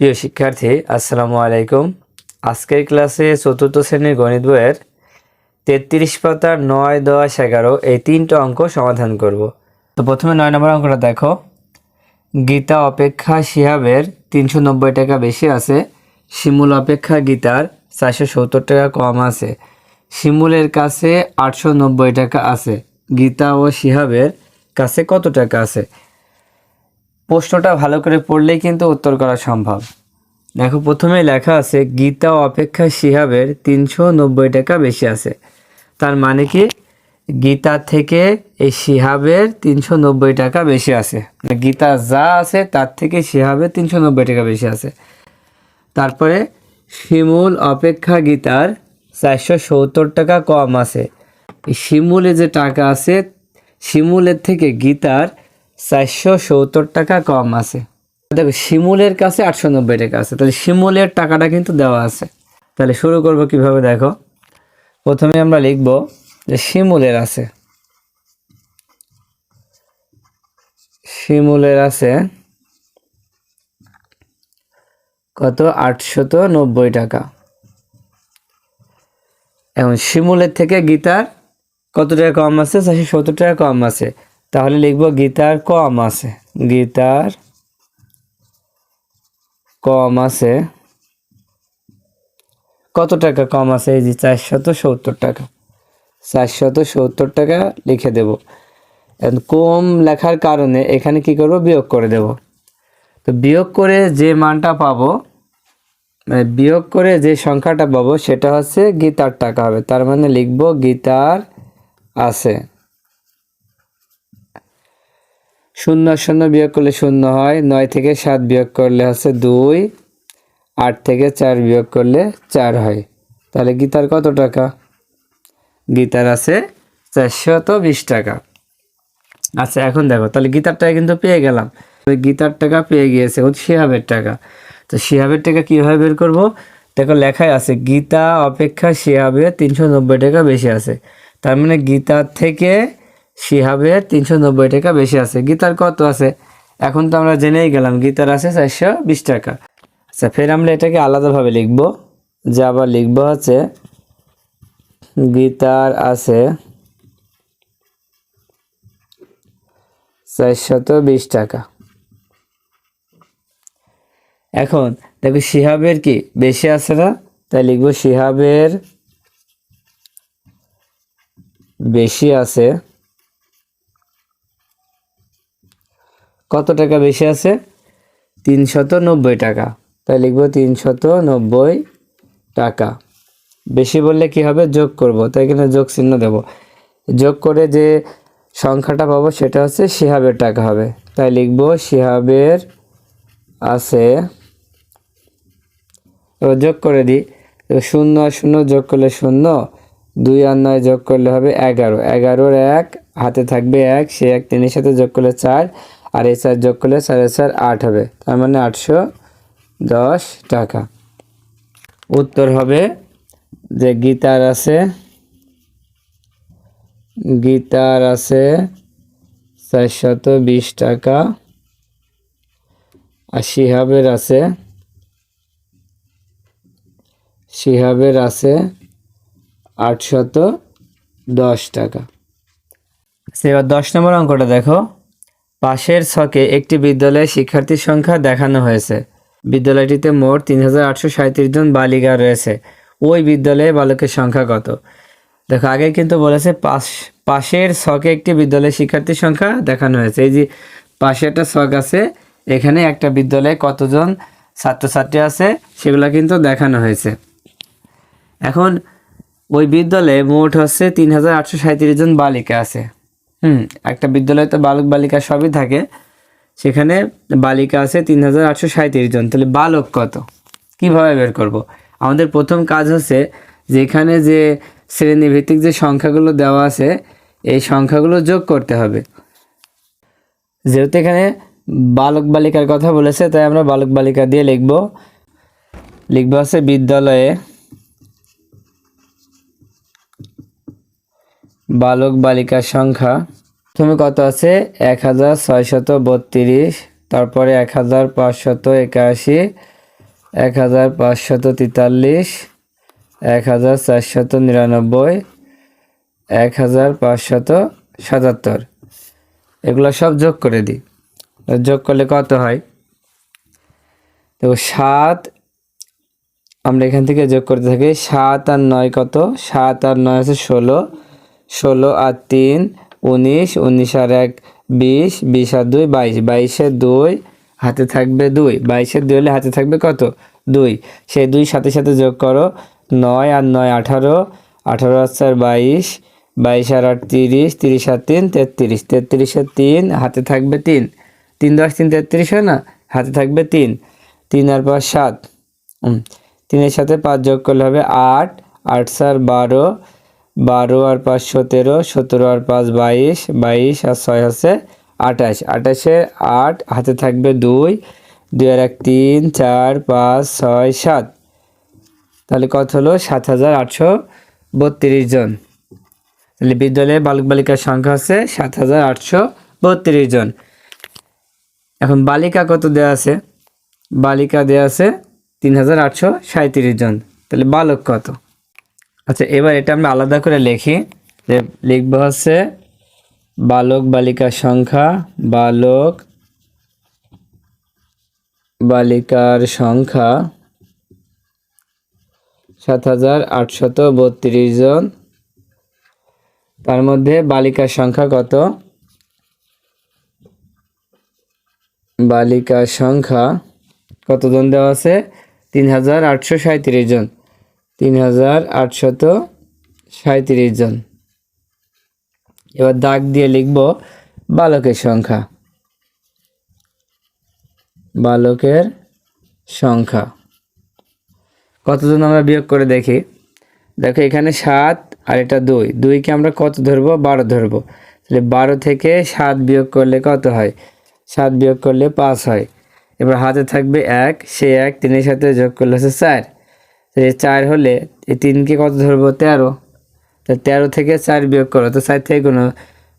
প্রিয় শিক্ষার্থী, আসসালামু আলাইকুম। আজকের ক্লাসে চতুর্থ শ্রেণির গণিত বইয়ের তেত্রিশ পাতার নয়, দশ, এগারো এই তিনটা অঙ্ক সমাধান করব। তো প্রথমে নয় নম্বর অঙ্কটা দেখো। গীতা অপেক্ষা শিহাবের তিনশো নব্বই টাকা বেশি আছে। শিমুল অপেক্ষা গীতার চারশো সত্তর টাকা কম আছে। শিমুলের কাছে আটশো নব্বই টাকা আছে। গীতা ও শিহাবের কাছে কত টাকা আছে? প্রশ্নটা ভালো করে পড়লেই কিন্তু উত্তর করা সম্ভব। দেখো প্রথমে লেখা আছে, গীতা অপেক্ষা শিহাবের তিনশো নব্বই টাকা বেশি আছে। তার মানে কি? গীতা থেকে এই শিহাবের তিনশো নব্বই টাকা বেশি আছে। মানে গীতা যা আছে, তার থেকে শিহাবের তিনশো নব্বই টাকা বেশি আছে। তারপরে, শিমুল অপেক্ষা গীতার চারশো সত্তর টাকা কম আছে। শিমুলে যে টাকা আছে, শিমুলের থেকে গীতার চারশো সত্তর টাকা কম আছে। দেখো, শিমুলের কাছে আটশো নব্বই টাকা আছে। তাহলে শিমুলের টাকাটা কিন্তু দেওয়া আছে। তাহলে শুরু করব কীভাবে দেখো। প্রথমে আমরা লিখব যে শিমুলের আছে। শিমুলের আছে কত? আটশত নব্বই টাকা। এখন শিমুলের থেকে গীতার কত টাকা কম আছে? চারশো সত্তর টাকা কম আছে। তাহলে লিখব গীতার কম আছে। গীতার কম আছে। কত টাকা কম আছে? এই যে চারশত সত্তর টাকা। চারশত সত্তর টাকা লিখে দেব। কম লেখার কারণে এখানে কি করব? বিয়োগ করে দেব। তো বিয়োগ করে যে মানটা পাবো মানে বিয়োগ করে যে সংখ্যাটা পাবো, সেটা হচ্ছে গীতার টাকা হবে। তার মানে লিখব গীতার আছে। শূন্য শূন্য বিয়োগ করলে শূন্য হয়, নয় থেকে সাত বিয়োগ করলে হচ্ছে দুই, আট থেকে চার বিয়োগ করলে চার হয়। তাহলে গীতার কত টাকা? গীতার আছে চারশত বিশ টাকা। আচ্ছা এখন দেখো, তাহলে গীতার টাকা কিন্তু পেয়ে গেলাম। গীতার টাকা পেয়ে গিয়েছে এখন শিহাবের টাকা। তো শিহাবের টাকা কীভাবে বের করব? দেখো লেখায় আছে, গীতা অপেক্ষা শিহাবের তিনশো নব্বই টাকা বেশি আছে। তার মানে গীতার থেকে শিহাবের তিনশো নব্বই টাকা বেশি আছে। গীতার কত আছে? এখন তো আমরা জেনেই গেলাম, গীতার আছে চারশো বিশ টাকা। আচ্ছা ফের আমরা এটাকে আলাদাভাবে লিখব। যে আবার লিখব হচ্ছে, গীতার আছে চারশত বিশ টাকা। এখন, দেখো শিহাবের কি বেশি আছে না? তাই লিখব শিহাবের বেশি আছে। কত টাকা বেশি আছে? তিনশত নব্বই টাকা। তাই লিখব তিনশত নব্বই টাকা। বেশি বললে কি হবে? যোগ করব। তাই এখানে যোগ চিহ্ন দেব। যোগ করে যে সংখ্যাটা পাবো সেটা হচ্ছে শিহাবের টাকা হবে। তাই লিখব শিহাবের আছে। এবার যোগ করে দিই। শূন্য আর শূন্য যোগ করলে শূন্য। দুই আর নয় যোগ করলে হবে এগারো। এগারোর এক হাতে থাকবে এক, সে এক তিনের সাথে যোগ করলে চার। আর এই চার যোগ করলে সাড়ে চার আট হবে। তার মানে আটশো দশ টাকা। উত্তর হবে যে গীতার আছে গীতার আছে চারশত বিশ টাকা। আর শিহাবের আছে শিহাবের আছে আটশত দশ টাকা। এবার দশ নম্বর অঙ্কটা দেখো। পাশের ছকে একটি বিদ্যালয়ে শিক্ষার্থীর সংখ্যা দেখানো হয়েছে। বিদ্যালয়টিতে মোট তিন হাজার আটশো জন বালিকা রয়েছে। ওই বিদ্যালয়ে বালকের সংখ্যা কত? দেখো, আগে কিন্তু বলেছে পাশ, পাশের ছকে একটি বিদ্যালয়ের শিক্ষার্থীর সংখ্যা দেখানো হয়েছে। এই যে পাশে একটা ছক আছে, এখানে একটা বিদ্যালয়ে কতজন ছাত্রছাত্রী আছে সেগুলো কিন্তু দেখানো হয়েছে। এখন ওই বিদ্যালয়ে মোট হচ্ছে তিন হাজার আটশো জন বালিকা আছে। হুম, একটা বিদ্যালয়ে তো বালক বালিকা সবই থাকে। সেখানে বালিকা আছে তিন হাজার আটশো সাঁত্রিশ জন। তাহলে বালক কত? কীভাবে বের করব। আমাদের প্রথম কাজ হচ্ছে যেখানে যে শ্রেণীভিত্তিক যে সংখ্যাগুলো দেওয়া আছে, এই সংখ্যাগুলো যোগ করতে হবে। যেহেতু এখানে বালক বালিকার কথা বলেছে, তাই আমরা বালক বালিকা দিয়ে লিখব। লিখব আছে বিদ্যালয়ে বালক বালিকার সংখ্যা। প্রথমে কত আছে? এক হাজার ছয়শত বত্রিশ, তারপরে এক হাজার পাঁচশত একাশি, এক হাজার পাঁচশত তেতাল্লিশ, এক হাজার চারশত নিরানব্বই, এক হাজার পাঁচশত সাতাত্তর। এগুলো সব যোগ করে দিই। যোগ করলে কত হয়? তো সাত, আমরা এখান থেকে যোগ করতে থাকি, সাত আর নয় কত? সাত আর নয় আছে ষোলো ষোলো আর তিন, উনিশ উনিশ আর এক, বিশ বিশ আর দুই, বাইশ। বাইশের দুই, হাতে থাকবে দুই। বাইশের দুই হলে হাতে থাকবে কত? দুই। সেই দুই সাথে সাথে যোগ করো, নয় আর নয় আঠারো আঠারো আর চার বাইশ বাইশ আর আট তিরিশ তিরিশ আর তিন, তেত্রিশ। তেত্রিশের তিন, হাতে থাকবে তিন। তিন দশ তিন তেত্রিশ হয় না? হাতে থাকবে তিন। তিন আর পাঁচ সাত। তিনের সাথে পাঁচ যোগ করলে হবে আট। আট চার বারো বারো আর পাঁচ সতেরো সতেরো আর পাঁচ বাইশ বাইশ আর ছয় হচ্ছে আঠাশ। আঠাশে আট, হাতে থাকবে দুই দুই আর এক তিন, চার, পাঁচ, ছয়, সাত। তাহলে কত হলো? সাত হাজার আটশো বত্রিশ জন। তাহলে বিদ্যালয়ে বালক বালিকার সংখ্যা হচ্ছে সাত হাজার আটশো বত্রিশ জন। এখন বালিকা কত দেওয়া আছে? বালিকা দেওয়া আছে তিন হাজার আটশো সাঁত্রিশ জন। তাহলে বালক কত? আচ্ছা এবার এটা আমরা আলাদা করে লিখি। যে লিখব হচ্ছে, বালক বালিকার সংখ্যা, বালক বালিকার সংখ্যা সাত হাজার আটশত বত্রিশ জন। তার মধ্যে বালিকার সংখ্যা কত? বালিকার সংখ্যা কতজন দেওয়া আছে? তিন হাজার আটশো সাঁত্রিশ জন। তিন হাজার আটশত সাঁত্রিশ জন। এবার দাগ দিয়ে লিখব বালকের সংখ্যা। বালকের সংখ্যা। কতজন আমরা বিয়োগ করে দেখি? দেখো এখানে সাত আর এটা দুই। দুইকে আমরা কত ধরবো? বারো ধরবো। তাহলে বারো থেকে সাত বিয়োগ করলে কত হয়? সাত বিয়োগ করলে পাঁচ হয়। এবার হাতে থাকবে এক, সে এক, তিনের সাথে যোগ করলে হচ্ছে চার। এই চার হলে এই তিনকে কত ধরবো? তেরো। তো তেরো থেকে চার বিয়োগ করো, তো চার থেকে কোনো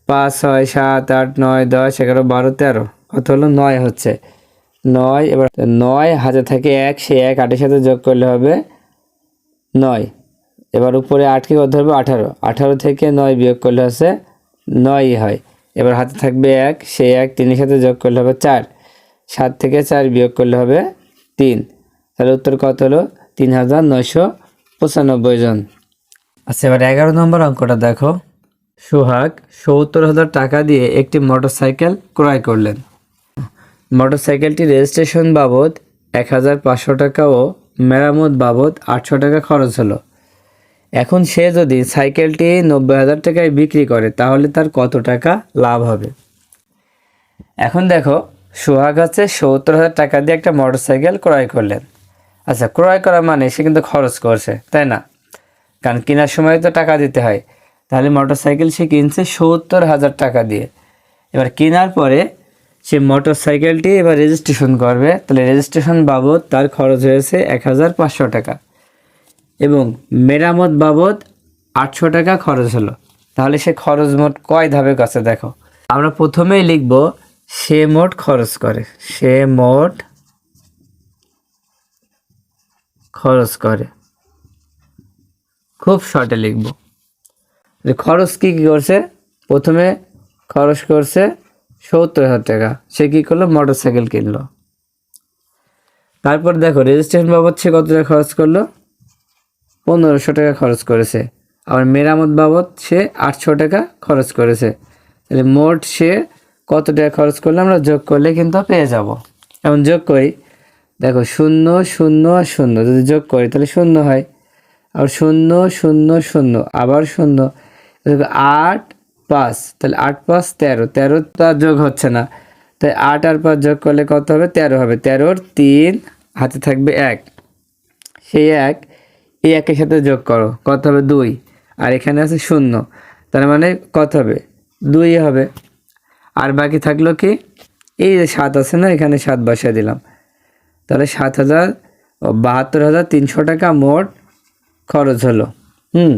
পাঁচ, ছয়, সাত, আট, নয়, দশ, এগারো, বারো, তেরো। কত হলো? নয় হচ্ছে। নয়, এবার নয় হাতে থাকে এক সে এক আটের সাথে যোগ করলে হবে নয়। এবার উপরে আটকে কত ধরবো? আঠারো। আঠারো থেকে নয় বিয়োগ করলে হচ্ছে নয়ই হয়। এবার হাতে থাকবে এক সে এক তিনের সাথে যোগ করলে হবে চার। সাত থেকে চার বিয়োগ করলে হবে তিন। তাহলে উত্তর কত হলো? তিন হাজার নয়শো পঁচানব্বই জন। আচ্ছা এবার এগারো নম্বর অঙ্কটা দেখো। সোহাগ সত্তর হাজার টাকা দিয়ে একটি মোটরসাইকেল ক্রয় করলেন। মোটরসাইকেলটি রেজিস্ট্রেশন বাবদ এক হাজার পাঁচশো টাকা ও মেরামত বাবদ আটশো টাকা খরচ হলো। এখন সে যদি সাইকেলটি নব্বই হাজার টাকায় বিক্রি করে, তাহলে তার কত টাকা লাভ হবে? এখন দেখো, সোহাগ আছে সত্তর হাজার টাকা দিয়ে একটা মোটরসাইকেল ক্রয় করলেন। আচ্ছা ক্রয় করা মানে সে কিন্তু খরচ করছে, তাই না? কারণ কেনার সময় তো টাকা দিতে হয়। তাহলে মোটরসাইকেল সে কিনছে সত্তর হাজার টাকা দিয়ে। এবার কেনার পরে সে মোটরসাইকেলটি এবার রেজিস্ট্রেশন করবে। তাহলে রেজিস্ট্রেশন বাবদ তার খরচ হয়েছে এক হাজার পাঁচশো টাকা। এবং মেরামত বাবদ আটশো টাকা খরচ হলো। তাহলে সে খরচ মোট কয় ধাপে কাছে দেখো। আমরা প্রথমেই লিখব সে মোট খরচ করে। সে মোট খরচ করে। খুব শর্টে লিখব। যে খরচ কি কি করছে? প্রথমে খরচ করছে সত্তর হাজার টাকা। সে কি করল? মোটর সাইকেল কিনলো। তারপর দেখো রেজিস্ট্রেশন বাবদ সে কত টাকা খরচ করল? পনেরোশো টাকা খরচ করেছে। আবার মেরামত বাবদ সে আটশো টাকা খরচ করেছে। তাহলে মোট সে কত টাকা খরচ করলে? আমরা যোগ করলে কিন্তু পেয়ে যাব। এখন যোগ করি। দেখো, শূন্য শূন্য আর শূন্য, যদি যোগ করি তাহলে শূন্য হয়। আর শূন্য শূন্য শূন্য, আবার শূন্য। দেখো, আট পাঁচ, তাহলে আট পাঁচ তেরো তেরো তো আর যোগ হচ্ছে না। তাই আট আর পাঁচ যোগ করলে কত হবে? তেরো হবে। তেরোর তিন হাতে থাকবে এক। সেই এক, এই একের সাথে যোগ করো, কত হবে? দুই। আর এখানে আছে শূন্য। তার মানে কত হবে? দুই হবে। আর বাকি থাকল কি? এই যে সাত আছে না, এখানে সাত বসিয়ে দিলাম। তাহলে সাত হাজার বাহাত্তর হাজার তিনশো টাকা মোট খরচ হলো। হুম।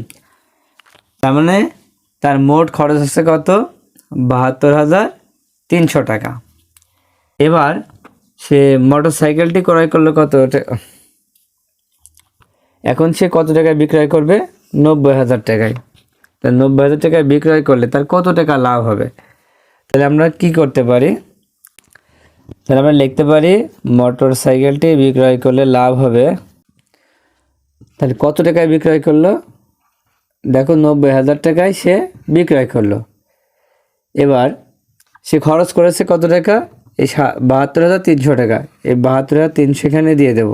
তার মানে তার মোট খরচ হচ্ছে কত? বাহাত্তর হাজার তিনশো টাকা। এবার সে মোটর সাইকেলটি ক্রয় করল কত? এখন সে কত টাকায় বিক্রয় করবে? নব্বই হাজার টাকায়। তা নব্বই হাজার টাকায় বিক্রয় করলে তার কত টাকা লাভ হবে? তাহলে আমরা কি করতে পারি? তাহলে আমরা লিখতে পারি মোটর সাইকেলটি বিক্রয় করলে লাভ হবে। তাহলে কত টাকায় বিক্রয় করল? দেখো, নব্বই হাজার টাকায় সে বিক্রয় করল। এবার সে খরচ করেছে কত টাকা? এই বাহাত্তর হাজার তিনশো টাকা। এই বাহাত্তর হাজার তিনশো এখানে দিয়ে দেব।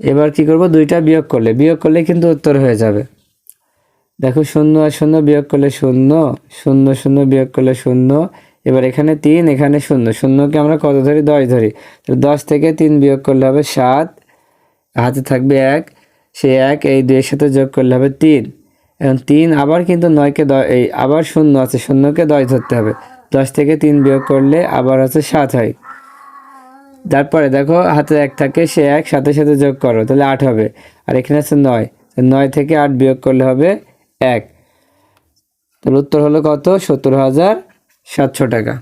এবার কি করব? দুইটা বিয়োগ করলে। বিয়োগ করলে কিন্তু উত্তর হয়ে যাবে। দেখো, শূন্য আর শূন্য বিয়োগ করলে শূন্য শূন্য শূন্য বিয়োগ করলে শূন্য এবার এখানে তিন, এখানে শূন্য। শূন্যকে আমরা কত ধরি? দশ ধরি। তাহলে দশ থেকে তিন বিয়োগ করলে হবে সাত। হাতে থাকবে এক। সেই এক, এই দুইয়ের সাথে যোগ করলে হবে তিন। এখন তিন আবার কিন্তু নয়কে দ- এই আবার শূন্য আছে। শূন্যকে দশ ধরতে হবে। দশ থেকে তিন বিয়োগ করলে আবার হচ্ছে সাত হয়। তারপরে দেখো, হাতে এক থাকে, সে এক সাথে সাথে যোগ করো। তাহলে আট হবে। আর এখানে আছে নয়। নয় থেকে আট বিয়োগ করলে হবে এক। তাহলে উত্তর হলো কত? সত্তর হাজার সাতশো টাকা।